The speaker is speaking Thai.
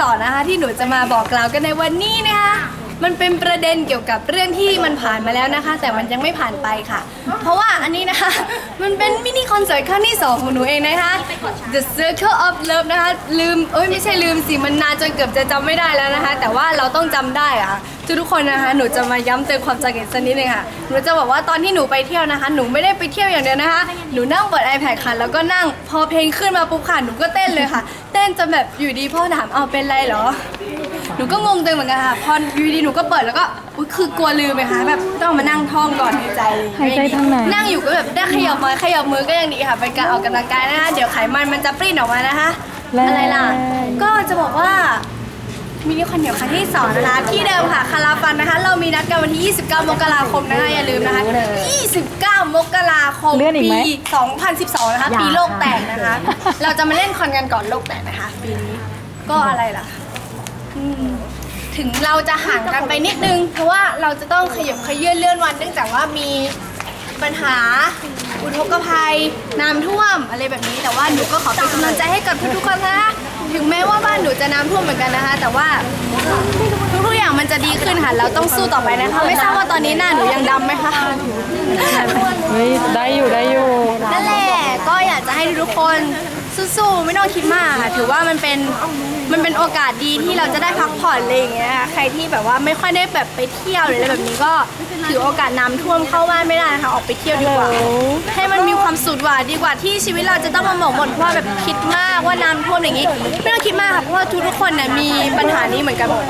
สองนะคะที่หนูจะมาบอกกล่าวกันในวันนี้นะคะมันเป็นประเด็นเกี่ยวกับเรื่องที่มันผ่านมาแล้วนะคะ แต่มันยังไม่ผ่านไปค่ะ เพราะว่าอันนี้นะคะ มันเป็นมินิคอนเสิร์ตครั้งที่สองของหนูเองนะคะ The Circle of Love นะคะ ลืมเอ้ยไม่ใช่ลืมสิมันนานจนเกือบจะจำไม่ได้แล้วนะคะ แต่ว่าเราต้องจำได้อะค่ะ ทุกๆคนนะคะ หนูจะมาย้ำเตือนความจำกันสักนิดนึงค่ะ หนูจะบอกว่าตอนที่หนูไปเที่ยวนะคะ หนูไม่ได้ไปเที่ยวอย่างเดียวนะคะ หนูนั่งเปิด iPad ค่ะ แล้วก็นั่งพอเพลงขึ้นมาปุ๊บค่ะ หนูก็เต้นเลยค่ะ เต้นจนแบบอยู่ดีพ่อถามเอาเป็นไรเหรอ หนูก็งงตัวเองเหมือนกันค่ะ พออยู่ดีหนูก็เปิดแล้วก็อุ๊ยคือกลัวลืมไหมคะแบบต้องมานั่งท่องก่อนในใจเลยหายใจทางไหน นั่งอยู่ก็แบบได้ขยับไม้ขยับมือก็ยังดีค่ะเป็นการออกกำลังกายนะคะ เดี๋ยวไขมันมันจะปริ้นออกมานะคะแรงอะไรล่ะ ก็จะบอกว่า มินิคอนเดียวครั้งที่สองนะคะที่เดิมค่ะคาราฟันนะคะ เรามีนัดกันวันที่ 29 มกราคมนะคะอย่าลืมนะคะ 29 มกราคมเลื่อนอีกไหมปี 2012 นะคะอย่าปีโลกแตกนะคะ เราจะมาเล่นคอนกันก่อนโลกแตกนะคะปีนี้ก็อะไรล่ะอืมถึงเราจะห่างกันไปนิดนึง เพราะว่าเราจะต้องขยับขยื่นเลื่อนวันเนื่องจากว่ามี ปัญหาอุทกภัยน้ำท่วมอะไรแบบนี้แต่ว่าหนูก็ขอเป็นกำลังใจให้กับทุกๆคนนะคะ ถึงแม้ว่าบ้านหนูจะน้ำท่วมเหมือนกันนะคะ แต่ว่าทุกๆอย่างมันจะดีขึ้นค่ะ เราต้องสู้ต่อไปนะคะ ไม่ทราบว่าตอนนี้หน้าหนูยังดำไหมคะ เฮ้ยได้อยู่ได้อยู่ นั่นแหละก็อยากจะให้ทุกคน สู้ๆไม่ต้องคิดมากค่ะถือว่ามันเป็นมันเป็นโอกาสดีที่เราจะได้พักผ่อนอะไรอย่างเงี้ยค่ะใครที่แบบว่าไม่ค่อยได้แบบไปเที่ยวหรืออะไรแบบนี้ก็ถือโอกาสน้ำท่วมเข้าบ้านไม่ได้นะคะออกไปเที่ยวดีกว่า ให้มันมีความสุขกว่าดีกว่าที่ชีวิตเราจะต้องมาหมกหมดเพราะว่าแบบคิดมากว่าน้ำท่วมอย่างนี้ ไม่ต้องคิดมากค่ะเพราะว่าทุกๆคนเนี่ยมีปัญหานี้เหมือนกันหมด